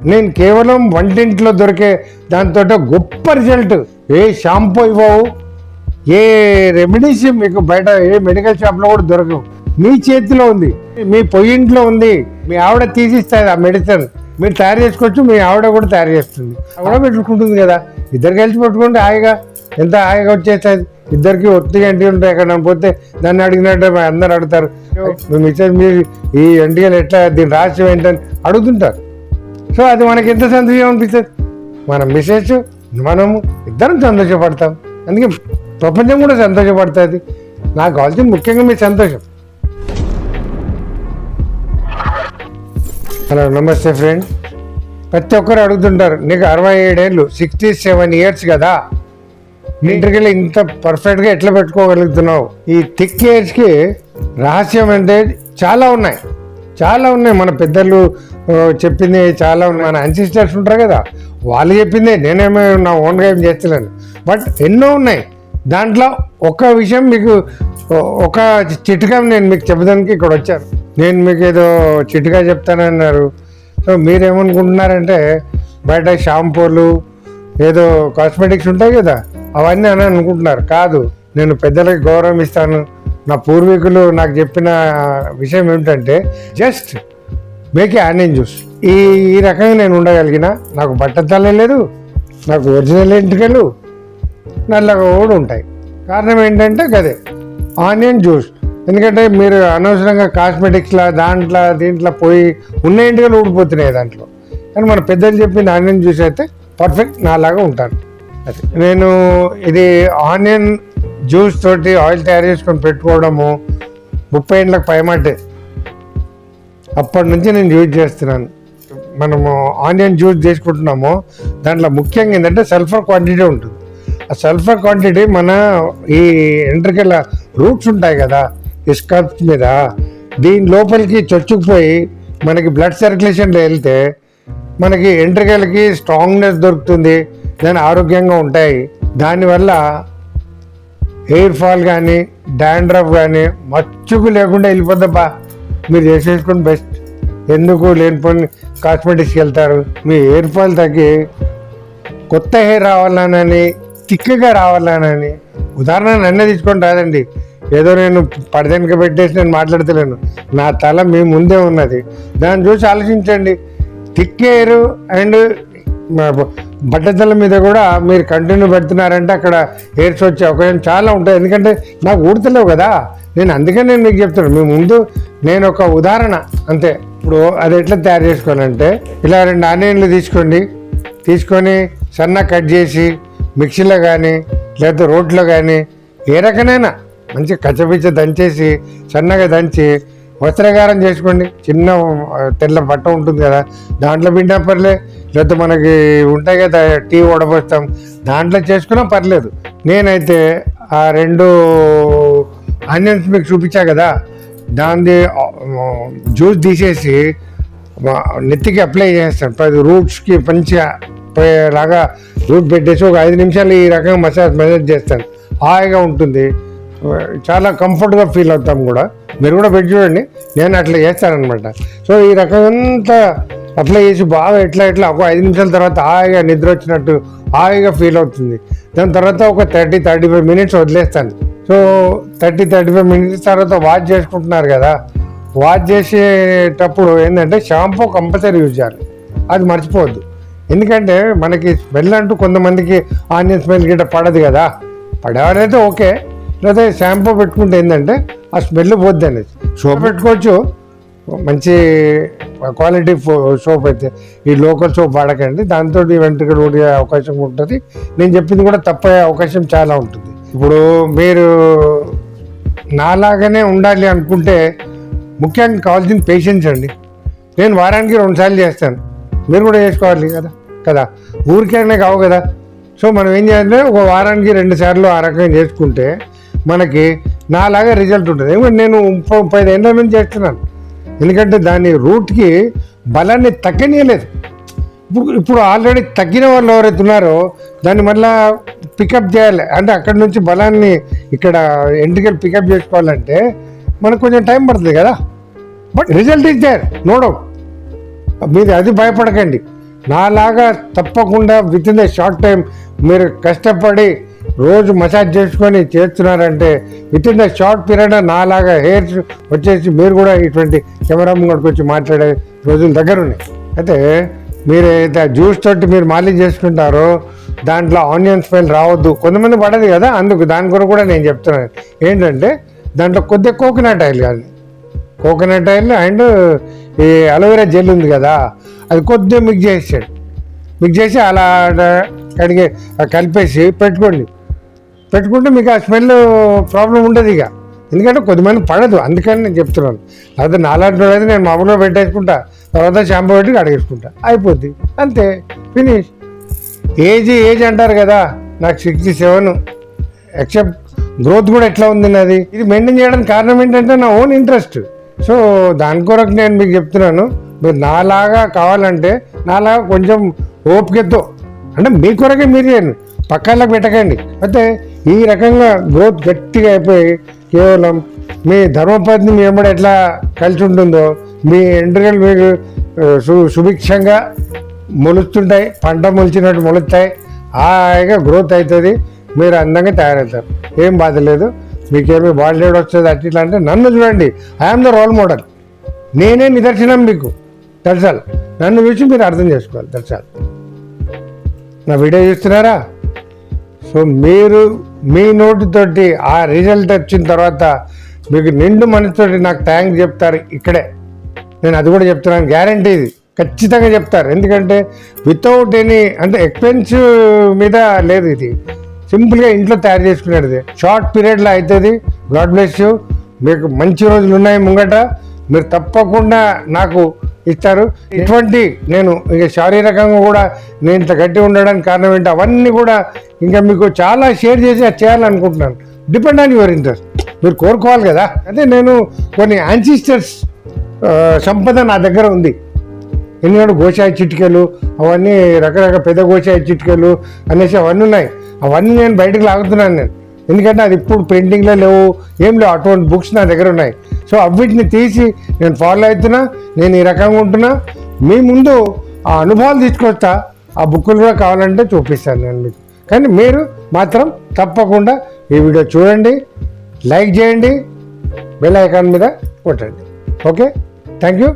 నేను కేవలం వంటింట్లో దొరికే దాంతో గొప్ప రిజల్ట్ ఏ షాంపూ ఇవ్వవు ఏ రెమెడీస్ మీకు బయట ఏ మెడికల్ షాప్లో కూడా దొరకవు. మీ చేతిలో ఉంది మీ పొయ్యింట్లో ఉంది మీ ఆవిడ తీసిస్తుంది ఆ మెడిసిన్ మీరు తయారు చేసుకోవచ్చు మీ ఆవిడ కూడా తయారు చేస్తుంది. ఆవిడ పెట్టుకుంటుంది కదా. ఇద్దరు కలిసి పెట్టుకుంటే హాయిగా ఎంత హాయిగా వచ్చేస్తుంది? ఇద్దరికి ఒత్తిగా ఎంటి ఉంటాయి ఎక్కడ పోతే దాన్ని అడిగినట్టు అందరు అడుగుతారు. మీ మీరు ఈ ఎంటికలు ఎట్లా దీని రహస్యం ఏంటని అడుగుతుంటారు. సో అది మనకి ఎంత సంతోషం అనిపిస్తుంది? మన మిసెస్ మనము ఇద్దరం సంతోషపడతాం. అందుకే ప్రపంచం కూడా సంతోషపడుతుంది. నాకు కావాల్సింది ముఖ్యంగా మీ సంతోషం. హలో నమస్తే ఫ్రెండ్ ప్రతి ఒక్కరు అడుగుతుంటారు నీకు అరవై ఏడేళ్ళు సిక్స్టీ సెవెన్ ఇయర్స్ కదా? నీ ఇంటికెళ్ళి ఇంత పర్ఫెక్ట్గా ఎట్లా పెట్టుకోగలుగుతున్నావు? ఈ థిక్ ఇయర్స్కి రహస్యం అంటే చాలా ఉన్నాయి. చాలా ఉన్నాయి. మన పెద్దలు చెప్పింది చాలా ఉన్నాయి. మన అన్సిస్టర్స్ ఉంటారు కదా వాళ్ళు చెప్పింది. నేనేమో నా ఓన్గా ఏం చేస్తలేను. బట్ ఎన్నో ఉన్నాయి. దాంట్లో ఒక విషయం మీకు ఒక చిట్కా నేను మీకు చెప్పడానికి ఇక్కడ వచ్చాను. నేను మీకు ఏదో చిట్కా చెప్తానన్నారు. సో మీరేమనుకుంటున్నారంటే బయట షాంపూలు ఏదో కాస్మెటిక్స్ ఉంటాయి కదా అవన్నీ అని అనుకుంటున్నారు. కాదు నేను పెద్దలకి గౌరవం ఇస్తాను. నా పూర్వీకులు నాకు చెప్పిన విషయం ఏమిటంటే జస్ట్ మేక్ ఆనియన్ జ్యూస్ ఈ ఈ రకంగా నేను ఉండగలిగిన నాకు బట్టతలే లేదు నాకు ఒరిజినల్ ఎంటికలు నల్లగా కూడా ఉంటాయి. కారణం ఏంటంటే గదే ఆనియన్ జ్యూస్ ఎందుకంటే మీరు అనవసరంగా కాస్మెటిక్స్లో దాంట్లో దీంట్లో పోయి ఉన్న ఇంటికలు ఊడిపోతున్నాయి దాంట్లో. కానీ మన పెద్దలు చెప్పిన ఆనియన్ జ్యూస్ అయితే పర్ఫెక్ట్ నాలాగా ఉంటాను అది. నేను ఇది ఆనియన్ జ్యూస్ తోటి ఆయిల్ తయారు చేసుకొని పెట్టుకోవడము ముప్పై ఏళ్ళకి పైమాటే. అప్పటి నుంచి నేను యూజ్ చేస్తున్నాను. మనము ఆనియన్ జ్యూస్ చేసుకుంటున్నాము. దాంట్లో ముఖ్యంగా ఏంటంటే సల్ఫర్ క్వాంటిటీ ఉంటుంది. ఆ సల్ఫర్ క్వాంటిటీ మన ఈ ఎంట్రికల రూట్స్ ఉంటాయి కదా ఈ మీద. దీని లోపలికి చొచ్చుకుపోయి మనకి బ్లడ్ సర్క్యులేషన్లో వెళ్తే మనకి ఎంట్రికలకి స్ట్రాంగ్నెస్ దొరుకుతుంది దాని ఆరోగ్యంగా ఉంటాయి. దానివల్ల హెయిర్ ఫాల్ కానీ డాండ్రఫ్ కానీ మచ్చుకు లేకుండా వెళ్ళిపోద్దబ్బా. మీరు చేసేసుకుని బెస్ట్. ఎందుకు లేనిపోని కాస్మెటిక్స్కి వెళ్తారు? మీ హెయిర్ ఫాల్ తగ్గి కొత్త హెయిర్ రావాలనని థిక్గా రావాలనని. ఉదాహరణ నన్నే తీసుకొని రాదండి. ఏదో నేను పడదెనక పెట్టేసి నేను మాట్లాడతలేను. నా తల మీ ముందే ఉన్నది. దాన్ని చూసి ఆలోచించండి. థిక్ హెయిర్ అండ్ బట్టతల మీద కూడా మీరు కంటిన్యూ పెడుతున్నారంటే అక్కడ హెయిర్స్ వచ్చే అవకాశం చాలా ఉంటాయి. ఎందుకంటే నాకు ఊడతలేవు కదా. నేను అందుకే నేను మీకు చెప్తాను మీ ముందు నేను ఒక ఉదాహరణ అంతే. ఇప్పుడు అది ఎట్లా తయారు చేసుకోవాలంటే ఇలా రెండు ఆనియన్లు తీసుకోండి. తీసుకొని సన్న కట్ చేసి మిక్సీలో కానీ లేకపోతే రోట్లో కానీ ఏ రకమైన మంచి కచ్చపిచ్చ దంచేసి సన్నగా దంచి వస్త్రగారం చేసుకోండి. చిన్న తెల్ల బట్ట ఉంటుంది కదా దాంట్లో పిండా పర్లే లేకపోతే మనకి ఉంటాయి కదా టీ వడబోస్తాం. దాంట్లో చేసుకున్నా పర్లేదు. నేనైతే ఆ రెండు ఆనియన్స్ మీకు చూపించా కదా దాన్ని జ్యూస్ తీసేసి నెత్తికి అప్లై చేస్తాను. పది రూట్స్కి మంచిగా పోయేలాగా రూట్ పెట్టేసి ఒక ఐదు నిమిషాలు ఈ రకంగా మసాజ్ మసాజ్ చేస్తాను. హాయిగా ఉంటుంది. చాలా కంఫర్ట్గా ఫీల్ అవుతాం కూడా. మీరు కూడా పెట్టి చూడండి. నేను అట్లా చేస్తానమాట సో ఈ రకమంతా అప్లై చేసి బాగా ఎట్లా ఎట్లా ఒక ఐదు నిమిషాల తర్వాత హాయిగా నిద్ర వచ్చినట్టు హాయిగా ఫీల్ అవుతుంది. దాని తర్వాత ఒక థర్టీ థర్టీ ఫైవ్ మినిట్స్ వదిలేస్తాను. So thirty thirty five minutes తర్వాత వాష్ చేసుకుంటున్నారు కదా. వాష్ చేసేటప్పుడు ఏంటంటే షాంపూ కంపల్సరీ యూజ్ చేయాలి. అది మర్చిపోవద్దు. ఎందుకంటే మనకి స్మెల్ అంటూ కొంతమందికి ఆనియన్ స్మెల్ గిట్ట పడదు కదా. పడేవారైతే ఓకే. లేదా షాంపూ పెట్టుకుంటే ఏంటంటే ఆ స్మెల్ పోద్ది అనేది. సోప్ పెట్టుకోవచ్చు. మంచి క్వాలిటీ సోప్ అయితే. ఈ లోకల్ సోప్ వాడకండి. దాంతో వెంట్రుకలు ఊడే అవకాశం ఉంటుంది. నేను చెప్పింది కూడా తప్పయ్యే అవకాశం చాలా ఉంటుంది. ఇప్పుడు మీరు నాలాగానే ఉండాలి అనుకుంటే ముఖ్యంగా కావాల్సిన పేషెన్స్ అండి. నేను వారానికి రెండుసార్లు చేస్తాను. మీరు కూడా చేసుకోవాలి కదా కదా. ఊరికేనే కావు కదా. సో మనం ఏం చేయాలంటే ఒక వారానికి రెండు సార్లు ఆ రకంగా చేసుకుంటే మనకి నాలాగా రిజల్ట్ ఉంటుంది. ఎందుకంటే నేను ముప్పై ముప్పై ఐదు ఏళ్ళ నుంచి చేస్తున్నాను. ఎందుకంటే దాని రూట్కి బలాన్ని తగ్గనీయలేదు. ఇప్పుడు ఇప్పుడు ఆల్రెడీ తగ్గిన వాళ్ళు ఎవరైతే ఉన్నారో దాన్ని మళ్ళీ పికప్ చేయాలి. అంటే అక్కడి నుంచి బలాన్ని ఇక్కడ ఎంటికలు పికప్ చేసుకోవాలంటే మనకు కొంచెం టైం పడుతుంది కదా. But result is there no doubt మీరు అది భయపడకండి. నాలాగా తప్పకుండా within the short time మీరు కష్టపడి రోజు మసాజ్ చేసుకొని చేస్తున్నారంటే within the short period నాలాగా హెయిర్స్ వచ్చేసి మీరు కూడా ఇటువంటి కెమెరా ముంగడికి వచ్చి మాట్లాడే రోజుల దగ్గర ఉన్నాయి అయితే మీరు అయితే జ్యూస్ తోటి మీరు మాలిష్ చేసుకుంటారో దాంట్లో ఆనియన్ స్మెల్ రావద్దు. కొంతమంది పడదు కదా అందుకు దాని కొరకు కూడా నేను చెప్తున్నాను. ఏంటంటే దాంట్లో కొద్దిగా కోకోనట్ ఆయిల్ కాదు కోకోనట్ ఆయిల్ అండ్ ఈ అలోవెరా జెల్ ఉంది కదా అది కొద్దిగా మిక్స్ చేసాడు మిక్స్ చేసి అలా కడిగి కలిపేసి పెట్టుకోండి. పెట్టుకుంటే మీకు ఆ స్మెల్ ప్రాబ్లం ఉండదు ఇక. ఎందుకంటే కొద్దిమంది పడదు అందుకని నేను చెప్తున్నాను. లేకపోతే నాలాంటి అయితే నేను మామూలుగా పెట్టేసుకుంటా తర్వాత షాంపూ పెట్టి కడిగేసుకుంటా. అయిపోద్ది. అంతే ఫినిష్. ఏజ్ ఏజ్ అంటారు కదా నాకు సిక్స్టీ సెవెన్. ఎక్సెప్ట్ గ్రోత్ కూడా ఎట్లా ఉంది నాది? ఇది మెయింటైన్ చేయడానికి కారణం ఏంటంటే నా ఓన్ ఇంట్రెస్ట్. సో దాని కొరకు నేను మీకు చెప్తున్నాను మీరు నాలాగా కావాలంటే నాలాగా కొంచెం ఓపికతో అంటే మీ కొరకే మీరు చేయండి పక్కలకు పెట్టకండి. అయితే ఈ రకంగా గ్రోత్ గట్టిగా అయిపోయి కేవలం మీ ధర్మపత్ని మీ ఎంబడి ఎట్లా కలిసి ఉంటుందో మీ ఎండ్రికలు మీకు సు సుభిక్షంగా మొలుస్తుంటాయి పంట మొలిచినట్టు మొలుస్తాయి హాయిగా గ్రోత్ అవుతుంది మీరు అందంగా తయారవుతారు. ఏం బాధ లేదు. మీకేమీ బాడీ లోడ్ వస్తుంది అట్ ఇట్లా అంటే నన్ను చూడండి. ఐఎమ్ ద రోల్ మోడల్ నేనే నిదర్శనం మీకు. దర్శాలు నన్ను చూసి మీరు అర్థం చేసుకోవాలి. దర్శాలు నా వీడియో చూస్తున్నారా? సో మీరు మీ నోటితోటి ఆ రిజల్ట్ వచ్చిన తర్వాత మీకు నిండు మనసుతోటి నాకు థ్యాంక్ చెప్తారు ఇక్కడే. నేను అది కూడా చెప్తున్నాను గ్యారంటీ ఇది. ఖచ్చితంగా చెప్తారు. ఎందుకంటే వితౌట్ ఎనీ అంటే ఎక్స్పెన్సివ్ మీద లేదు ఇది. సింపుల్గా ఇంట్లో తయారు చేసుకునేది. షార్ట్ పీరియడ్లో అవుతుంది గాడ్ బ్లెస్ యూ మీకు మంచి రోజులు ఉన్నాయి ముంగట. మీరు తప్పకుండా నాకు ఇస్తారు. ఇటువంటి నేను ఇక శారీరకంగా కూడా నేను ఇంత గట్టి ఉండడానికి కారణం ఏంటి? అవన్నీ కూడా ఇంకా మీకు చాలా షేర్ చేసి అది చేయాలనుకుంటున్నాను. డిపెండ్ ఆన్ యువర్ ఇంట్రెస్ట్ మీరు కోరుకోవాలి కదా? అదే నేను కొన్ని యాన్సిస్టర్స్ సంపద నా దగ్గర ఉంది. ఎందుకంటే గోషాయి చిటికెలు అవన్నీ రకరకాల పెద్ద గోషాయి చిటికెలు అనేసి అవన్నీ ఉన్నాయి. అవన్నీ నేను బయటకు లాగుతున్నాను నేను. ఎందుకంటే అది ఇప్పుడు పెయింటింగ్లో లేవు ఏం లేవు అటువంటి బుక్స్ నా దగ్గర ఉన్నాయి. సో అవిటిని తీసి నేను ఫాలో అవుతున్నా నేను ఈ రకంగా ఉంటున్నా. మీ ముందు ఆ అనుభవాలు తీసుకొస్తా ఆ బుక్కులు కూడా కావాలంటే చూపిస్తాను నేను మీకు. కానీ మీరు మాత్రం తప్పకుండా ఈ వీడియో చూడండి లైక్ చేయండి బెల్ ఐకాన్ మీద కొట్టండి. ఓకే? Thank you.